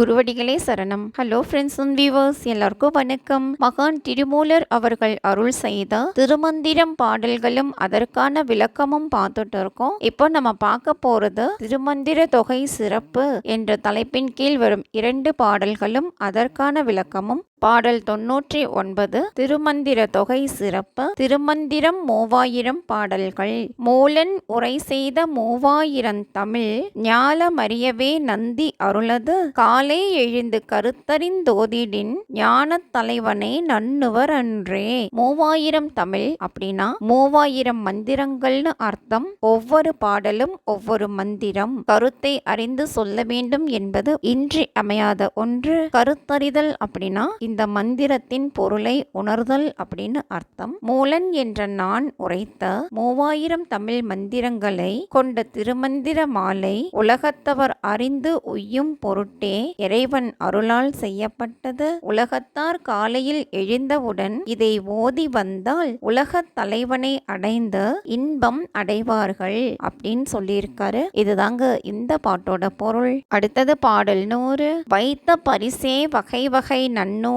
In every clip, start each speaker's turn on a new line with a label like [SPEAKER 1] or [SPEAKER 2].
[SPEAKER 1] குருவடிகளே சரணம். Hello friends and viewers எல்லாருக்கும் வணக்கம். மகான் திருமூலர் அவர்கள் அருள் செய்த திருமந்திரம் பாடல்களும் அதற்கான விளக்கமும் பார்த்துட்டு இருக்கோம். இப்போ நம்ம பார்க்க போறது திருமந்திர தொகை சிறப்பு என்ற தலைப்பின் கீழ் வரும் இரண்டு பாடல்களும் அதற்கான விளக்கமும் பாடல் தொன்னூற்றி ஒன்பது திருமந்திர தொகை சிறப்பு திருமந்திரம் மூவாயிரம் பாடல்கள். மூலன் உரை செய்த மூவாயிரம் தமிழ் ஞாலமறியவே நந்தி அருளது காலை எழுந்து கருத்தறிந்தோதிடின் ஞானத் தலைவனே நன்னுவர் அன்றே. மூவாயிரம் தமிழ் அப்படின்னா மூவாயிரம் மந்திரங்கள்னு அர்த்தம். ஒவ்வொரு பாடலும் ஒவ்வொரு மந்திரம். கருத்தை அறிந்து சொல்ல வேண்டும் என்பது இன்றி அமையாத ஒன்று. கருத்தறிதல் அப்படின்னா இந்த மந்திரத்தின் பொருளை உணர்தல் அப்படின்னு அர்த்தம். மூலன் என்ற நான் உரைத்த மூவாயிரம் தமிழ் மந்திரங்களை கொண்ட திருமந்திர மாலை உலகத்தவர் அறிந்து உய்யும் பொருட்டே இறைவன் அருளால் செய்யப்பட்டது. உலகத்தார் காலையில் எழுந்தவுடன் இதை ஓதி வந்தால் உலகத் தலைவனை அடைந்த இன்பம் அடைவார்கள் அப்படின்னு சொல்லியிருக்காரு. இதுதாங்க இந்த பாட்டோட பொருள். அடுத்தது பாடல் நூறு. வைத்த பரிசே வகை வகை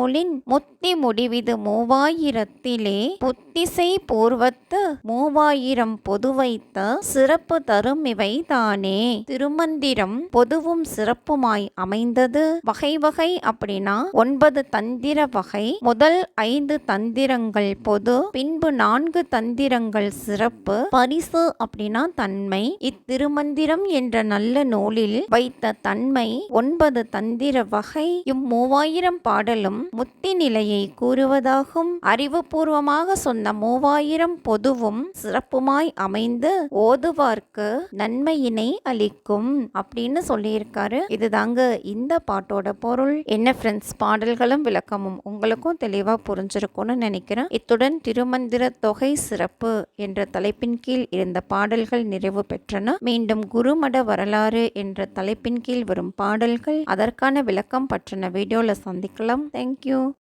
[SPEAKER 1] நூலின் முத்தி முடிவிது மூவாயிரத்திலே புத்திசை பூர்வத்து மூவாயிரம் பொது வைத்த சிறப்பு தரும் இவை தானே திருமந்திரம் பொதுவும் சிறப்புமாய் அமைந்தது. வகை வகை அப்படின்னா ஒன்பது தந்திர வகை முதல் ஐந்து தந்திரங்கள் பொது பின்பு நான்கு தந்திரங்கள் சிறப்பு. பரிசு அப்படின்னா தன்மை. இத்திருமந்திரம் என்ற நல்ல நூலில் வைத்த தன்மை ஒன்பது தந்திர வகை. இம்மூவாயிரம் பாடலும் முத்தி நிலையை கூறுவதாகும். அறிவுபூர்வமாக சொன்ன மூவாயிரம் பொதுவும் சிறப்புமாய் அமைந்து ஓதுவார்க்கு நன்மையினை அளிக்கும் அப்படின்னு சொல்லியிருக்காரு. இதுதாங்க இந்த பாட்டோட பொருள். என்ன ஃப்ரெண்ட்ஸ் பாடல்களும் விளக்கமும் உங்களுக்கும் தெளிவாக புரிஞ்சிருக்கும்னு நினைக்கிறேன். இத்துடன் திருமந்திர தொகை சிறப்பு என்ற தலைப்பின் கீழ் இருந்த பாடல்கள் நிறைவு பெற்றன. மீண்டும் குருமட வரலாறு என்ற தலைப்பின் கீழ் வரும் பாடல்கள் அதற்கான விளக்கம் பற்றின வீடியோவில் சந்திக்கலாம். Thank you Thank you.